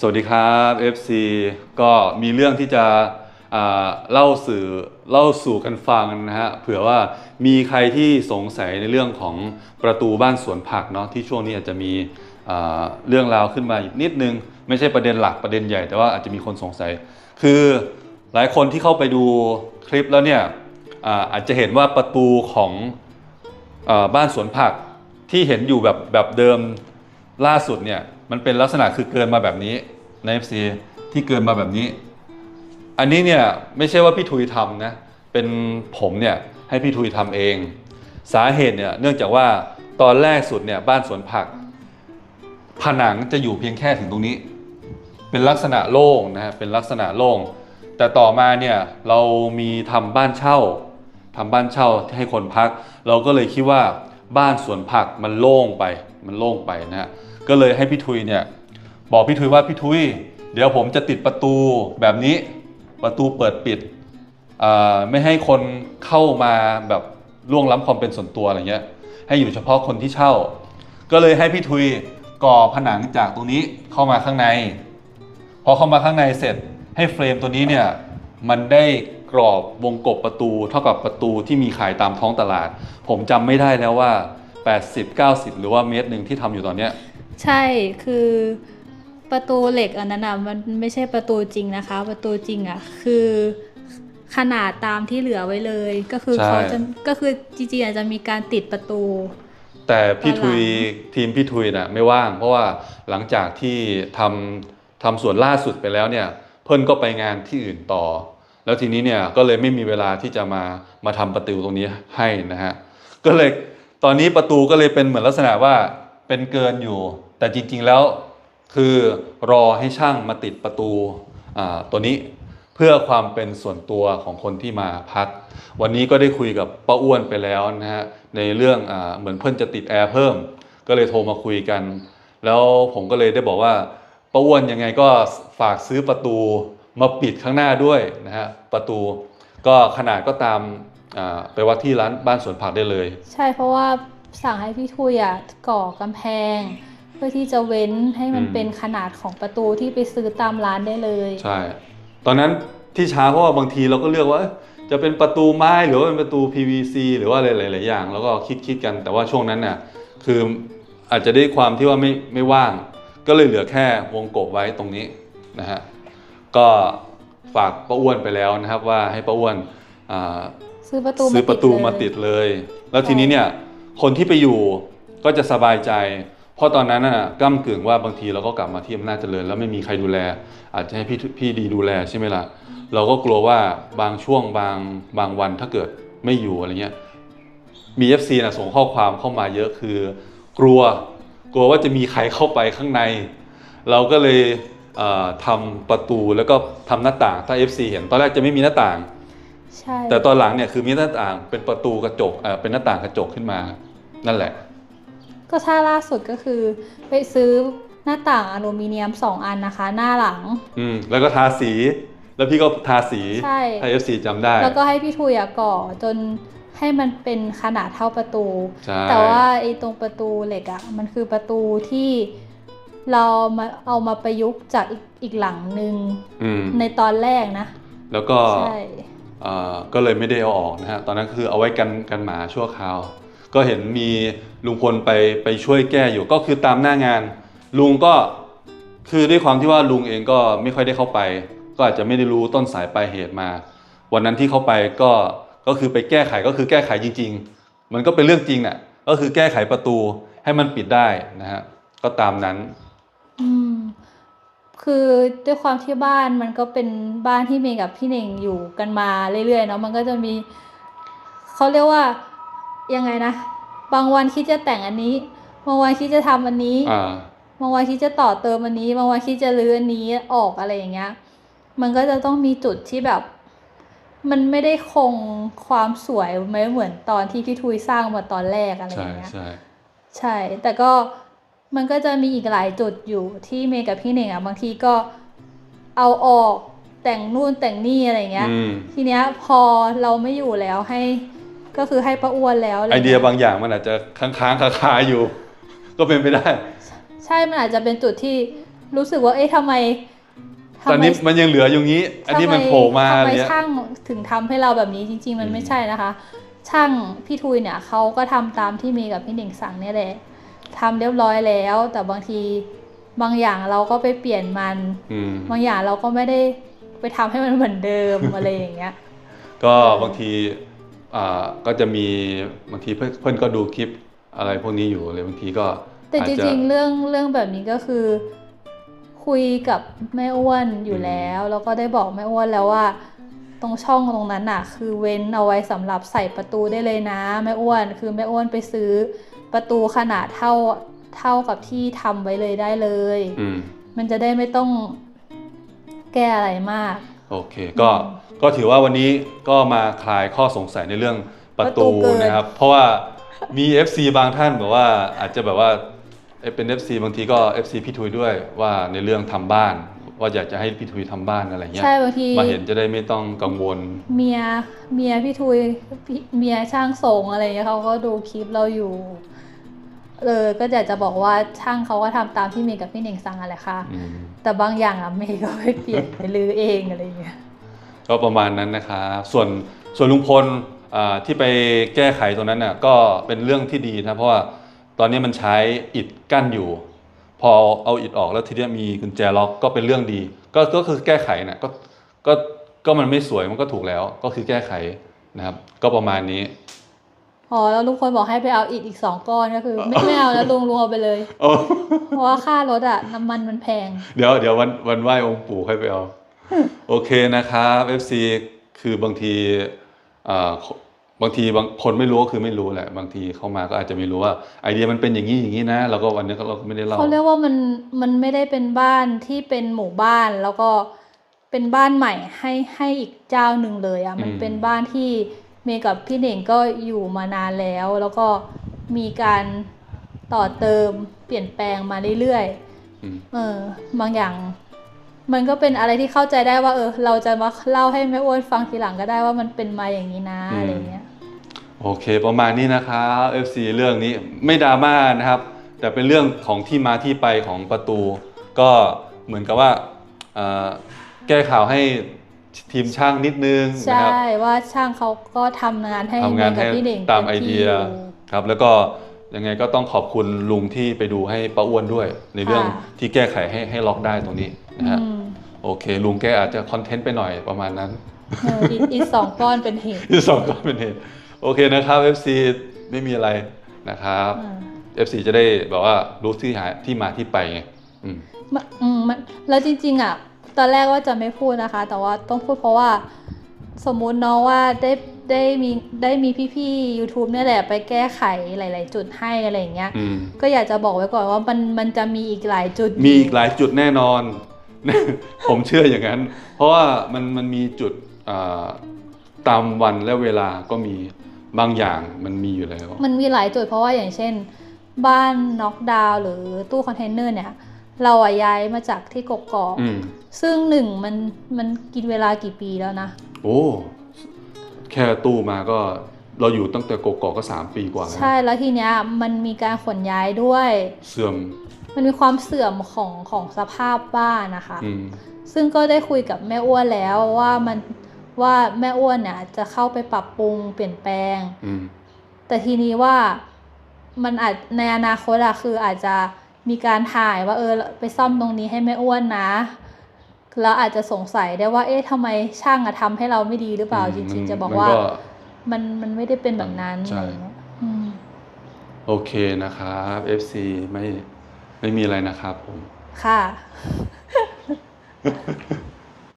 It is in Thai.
สวัสดีครับ FC ก็มีเรื่องที่จะเล่าสื่อเล่าสู่กันฟังนะฮะเผื่อว่ามีใครที่สงสัยในเรื่องของประตูบ้านสวนผักเนาะที่ช่วงนี้อาจจะมีเรื่องราวขึ้นมาอีกนิดนึง ไม่ใช่ประเด็นหลักประเด็นใหญ่ แต่ว่าอาจจะมีคนสงสัย คือหลายคนที่เข้าไปดูคลิปแล้วเนี่ยอาจจะเห็นว่าประตูของอบ้านสวนผักที่เห็นอยู่แบบแบบเดิมล่าสุดเนี่ย มันเป็นลักษณะคือเกินมาแบบนี้ใน FC ที่เกินมาแบบนี้ อันนี้เนี่ยไม่ใช่ว่าพี่ทุยทำนะเป็นผมเนี่ยให้พี่ทุยทำเอง สาเหตุเนี่ยเนื่องจากว่าตอนแรกสุดเนี่ยบ้านสวนผัก ผนังจะอยู่เพียงแค่ถึงตรงนี้ เป็นลักษณะโล่งนะฮะเป็นลักษณะโล่ง แต่ต่อมาเนี่ยเรามีทำบ้านเช่าทำบ้านเช่าให้คนพัก เราก็เลยคิดว่าบ้านสวนผักมันโล่งไปมันโล่งไปนะฮะ ก็เลยให้พี่ทุยเนี่ยบอกพี่ทุยว่าพี่ทุย เดี๋ยวผมจะติดประตูแบบนี้ประตูเปิดปิดไม่ให้คนเข้ามาแบบล่วงล้ำความเป็นส่วนตัวอะไรเงี้ยให้อยู่เฉพาะคนที่เช่า ก็เลยให้พี่ทุยก่อผนังจากตรงนี้เข้ามาข้างใน พอเข้ามาข้างในเสร็จให้เฟรมตัวนี้เนี่ยมันได้กรอบวงกบประตูเท่ากับประตูที่มีขายตามท้องตลาด ผมจำไม่ได้แล้วว่า 80 90 หรือว่าเมตรหนึ่งที่ทำอยู่ตอนเนี้ย ใช่คือประตูเหล็กอันนั้นอะมันไม่ใช่ประตูจริงนะคะ ประตูจริงอะคือขนาดตามที่เหลือไว้เลย ก็คือใช่เขาจะก็คือจริงๆอาจจะมีการติดประตู แต่พี่ทุยตอนหลัทีมพี่ทุยน่ะไม่ว่าง เพราะว่าหลังจากที่ทำทำส่วนล่าสุดไปแล้วเนี่ย เพิ่นก็ไปงานที่อื่นต่อ แล้วทีนี้เนี่ยก็เลยไม่มีเวลาที่จะมามาทำประตูตรงนี้ให้นะฮะก็เลยตอนนี้ประตูก็เลยเป็นเหมือนลักษณะว่า เป็นเกินอยู่ แต่จริงๆแล้วคือรอให้ช่างมาติดประตูตัวนี้เพื่อความเป็นส่วนตัวของคนที่มาพัก วันนี้ก็ได้คุยกับป้าอ้วนไปแล้วนะฮะในเรื่องอเหมือนเพื่อนจะติดแอร์เพิ่ม ก็เลยโทรมาคุยกัน แล้วผมก็เลยได้บอกว่าป้าอ้วนยังไงก็ฝากซื้อประตูมาปิดข้างหน้าด้วยนะฮะประตูก็ขนาดก็ตามไปวัดที่ร้านบ้านสวนผักได้เลย ใช่เพราะว่า สั่งให้พี่ทุยอะก่อกำแพง เพื่อที่จะเว้นให้มันอืม เป็นขนาดของประตูที่ไปซื้อตามร้านได้เลย ใช่ ตอนนั้นที่ช้าเพราะว่าบางทีเราก็เลือกว่าเอ๊ะจะเป็นประตูไม้หรือว่าเป็นประตู PVC หรือว่าอะไรหลาย ๆ อย่าง แล้วก็คิดคิดกัน แต่ว่าช่วงนั้นเนี่ยคืออาจจะได้ความที่ว่าไม่ไม่ว่าง ก็เลยเหลือแค่วงกบไว้ตรงนี้นะฮะ ก็ฝากป้าอ้วนไปแล้วนะครับว่าให้ป้าอ้วนอ่า ซื้อประตูซื้อประตูมาเลยติดเลย แล้วทีนี้เนี่ย คนที่ไปอยู่ก็จะสบายใจ เพราะตอนนั้นน่ะก้ากึ่งว่าบางทีเราก็กลับมาที่อำนาจเจริญ แล้วไม่มีใครดูแล อาจจะให้พี่พี่ดีดูแลใช่ไหมล่ะ เราก็กลัวว่าบางช่วงบางบางวันถ้าเกิดไม่อยู่อะไรเงี้ยมี FC นะส่งข้อความเข้ามาเยอะคือ กลัวกลัวว่าจะมีใครเข้าไปข้างใน เราก็เลยเทำประตูแล้วก็ทำหน้าต่างถ้า FC เห็นตอนแรกจะไม่มีหน้าต่าง ใช่แต่ตอนหลังเนี่ยคือมีหน้าต่างเป็นประตูกระจกเอ่อเป็นหน้าต่างกระจกขึ้นมา นั่นแหละ ก็ถ้าล่าสุดก็คือ ไปซื้อหน้าต่างอลูมิเนียมสองอันนะคะ หน้าหลัง อืมแล้วก็ทาสี แล้วพี่ก็ทาสีใช่ ให้ FC จำได้แล้วก็ให้พี่ทุยอะก่อจนให้มันเป็นขนาดเท่าประตู ใช่แต่ว่าไอ้ตรงประตูเหล็กอะมันคือประตูที่เรามาเอามาประยุกต์จากอีกอีกหลังหนึ่งอืมในตอนแรกนะ แล้วก็ใช่เอ่อ ก็เลยไม่ได้เอาออกนะฮะตอนนั้นคือเอาไว้กันกันหมาชั่วคราว ก็เห็นมีลุงพลไปไปช่วยแก้อยู่ก็คือตามหน้างาน ลุงก็คือด้วยความที่ว่าลุงเองก็ไม่ค่อยได้เข้าไป ก็อาจจะไม่ได้รู้ต้นสายปลายเหตุมา วันนั้นที่เข้าไปก็ก็คือไปแก้ไขก็คือแก้ไขจริง ๆ มันก็เป็นเรื่องจริงน่ะก็คือแก้ไขประตูให้มันปิดได้นะฮะก็ตามนั้น คือด้วยความที่บ้านมันก็เป็นบ้านที่เมย์กับพี่เน่งอยู่กันมาเรื่อยๆเนาะมันก็จะมีเขาเรียกว่ายังไงนะ บางวันคิดจะแต่งอันนี้ บางวันคิดจะทำอันนี้อ่าบางวันคิดจะต่อเติมอันนี้ บางวันคิดจะรื้ออันนี้ออกอะไรอย่างเงี้ย มันก็จะต้องมีจุดที่แบบ มันไม่ได้คงความสวยไม่เหมือนตอนที่พี่ทุยสร้างมาตอนแรกอะไรอใช่ย่างเงี้ยใช่ใช่แต่ก็ มันก็จะมีอีกหลายจุดอยู่ที่เมย์กับพี่เน่งอะบางทีก็เอาออกแต่งนู่นแต่งนี่อะไรเงี้ย อืม ทีเนี้ยพอเราไม่อยู่แล้วให้ ก็คือให้ป้าอ้วนแล้วะรไองี้เดียบางอย่างมันอาจจะค้างๆคาๆอยู่ ก็เป็นไปได้ ใช่มันอาจจะเป็นจุดที่รู้สึกว่าเอ๊ะทำไมทำตอนไมนี้มันยังเหลืออยู่งี้ อันนี้มันโผล่มาทำอะไรไมเงี้ย ช่างถึงทำให้เราแบบนี้จริง ๆ มันอืม ไม่ใช่นะคะ ช่างพี่ทุยเนี่ยเขาก็ทำตามที่เมย์กับพี่หนิงสั่งเนี่ยแหละ ทำเรียบร้อยแล้ว แต่บางทีบางอย่างเราก็ไปเปลี่ยนมันอืมบางอย่างเราก็ไม่ได้ไปทำให้มันเหมือนเดิมอะไรอย่างเงี้ย ก็เออบางทีอ่าก็จะมีบางทีเพื่อนเพื่อนก็ดูคลิปอะไรพวกนี้อยู่เลยบางทีก็ แต่อาจจจะริงๆเรื่องเรื่องแบบนี้ก็คือ คุยกับแม่อ้วนอยู่แล้ว แล้วก็ได้บอกแม่อ้วนแล้วว่า ตรงช่องตรงนั้นน่ะ คือเว้นเอาไว้สำหรับใส่ประตูได้เลยนะแม่อ้วน คือแม่อ้วนไปซื้อ ประตูขนาดเท่าเท่ากับที่ทำไว้เลยได้เลยอืมมันจะได้ไม่ต้องแก้อะไรมาก โอเค ก็ก็ถือว่าวันนี้ก็มาคลายข้อสงสัยในเรื่องประตูประตูเกินนะครับ เพราะว่ามี FC บางท่านแบบว่าอาจจะแบบว่าเอ้ยเป็น FC บางทีก็ FC พี่ทุยด้วยว่าในเรื่องทำบ้าน ว่าอยากจะให้พี่ทุยทำบ้านอะไรเงี้ยใช่บางทีมาเห็นจะได้ไม่ต้องกังวล เมียเมียพี่ทุยพี่เมียช่างส่งอะไรเงี้ยเขาก็ดูคลิปเราอยู่ เออก็อยากจะบอกว่าช่างเขาก็ทำตามที่เมย์กับพี่เน่งสั่งอะไรค่ะอืมแต่บางอย่างอะเมย์ก็ไปเปลี่ยนไปลือเองอะไรเงี้ยก็ประมาณนั้นนะครับส่วนส่วนลุงพลอ่าที่ไปแก้ไขตรงนั้นน่ะก็เป็นเรื่องที่ดีนะเพราะว่าตอนนี้มันใช้อิฐกั้นอยู่ พอเอาอิฐออกแล้วทีเนี้ยมีกุญแจล็อกก็เป็นเรื่องดี ก็ก็คือแก้ไขนะก็ก็ก็มันไม่สวยมันก็ถูกแล้วก็คือแก้ไขนะครับ ก็ประมาณนี้ อ๋อแล้วลุงพลบอกให้ไปเอาอิฐอีกสองก้อนก็คือ ไม่ไม่เอาแล้วลุงลุงเอาไปเลยโอ้เพราะว่าค่ารถอะน้ำมันมันแพง เดี๋ยวเดี๋ยววันวันไหว้องค์ปู่ค่อยไปเอา โอเคนะครับ FC คือบางทีอ่าบางทีบางคนไม่รู้ก็คือไม่รู้แหละ บางทีเข้ามาก็อาจจะไม่รู้ว่า ไอเดียมันเป็นอย่างนี้อย่างนี้นะเราก็วันนี้ก็เราก็ไม่ได้เล่าเขาเรียกว่ามันมันไม่ได้เป็นบ้านที่เป็นหมู่บ้านแล้วก็เป็นบ้านใหม่ให้ให้อีกเจ้าหนึ่งเลยอะมันเป็นบ้านที่ เมย์กับพี่เน่งก็อยู่มานานแล้ว แล้วก็มีการต่อเติมเปลี่ยนแปลงมาเรื่อยอืมๆเออบางอย่างมันก็เป็นอะไรที่เข้าใจได้ว่าเออ เราจะมาเล่าให้แม่อ้วนฟังทีหลังก็ได้ว่ามันเป็นมาอย่างนี้นะอะไรเงี้ยโอเค ประมาณนี้นะครับ FC เรื่องนี้ไม่ดราม่านะครับ แต่เป็นเรื่องของที่มาที่ไปของประตู ก็เหมือนกับว่าเอ่อแก้ข่าวให้ ทีมช่างนิดนึงนะใช่ครับว่าช่างเขาก็ทำงานให้ทำงานเมย์กัให้บพี่เน่งตามต็ไอที่เดียอยู่ครับแล้วก็ยังไงก็ต้องขอบคุณลุงที่ไปดูให้ป้าอ้วนด้วย ในเรื่องค่ะที่แก้ไขให้ให้ล็อกได้ตรงนี้นะฮะอืมโอเค ลุงแกอาจจะคอนเทนต์ไปหน่อยประมาณนั้นเอออีกอีกสองก้อนเป็นเหตุที่สองก็เป็นเหตุโอเคนะครับ FC ไม่มีอะไรนะครับอ่า FC จะได้แบบว่ารู้ที่หาที่มาที่ไปไงอืมมันอืมมันแล้วจริง ๆอะ ตอนแรกว่าจะไม่พูดนะคะ แต่ว่าต้องพูดเพราะว่าสมมุติเนาะว่าได้ได้มีได้มีพี่ๆ YouTube เนี่ยแหละไปแก้ไขหลาย ๆ จุดให้อะไรอย่างเงี้ย อืม ก็อยากจะบอกไว้ก่อนว่ามันมันจะมีอีกหลายจุดมีอีกหลายจุดแน่นอน ผมเชื่ออย่างนั้น เพราะว่ามันมันมีจุดอ่าตามวันและเวลาก็มีบางอย่างมันมีอยู่แล้ว มันมีหลายจุดเพราะว่าอย่างเช่น บ้านน็อกดาวน์หรือตู้คอนเทนเนอร์เนี่ย เราอะย้ายมาจากที่กกอกอืมซึ่งหนึ่งมันมันกินเวลากี่ปีแล้วนะ โอ้แค่ตู้มาก็เราอยู่ตั้งแต่กกอกก็สามปีกว่าแล้วใช่แล้วทีเนี้ยมันมีการขนย้ายด้วย เสื่อมมันมีความเสื่อมของของสภาพบ้านนะคะ อืมซึ่งก็ได้คุยกับแม่อ้วนแล้วว่ามันว่าแม่อ้วนเนี่ยจะเข้าไปปรับปรุงเปลี่ยนแปลง อืมแต่ทีนี้ว่ามันอาจในอนาคตอะคืออาจจะ มีการถ่ายว่าเออไปซ่อมตรงนี้ให้แม่อ้วนนะแล้วอาจจะสงสัยได้ว่า เอ๊ะทำไมช่างอะทำให้เราไม่ดีหรือเปล่าจริงๆ จะบอกว่า มันมันมันไม่ได้เป็นแบบนั้นใช่อะไรอย่างเงี้ยอืมโอเคนะครับ FC ไม่ไม่มีอะไรนะครับผม ค่ะ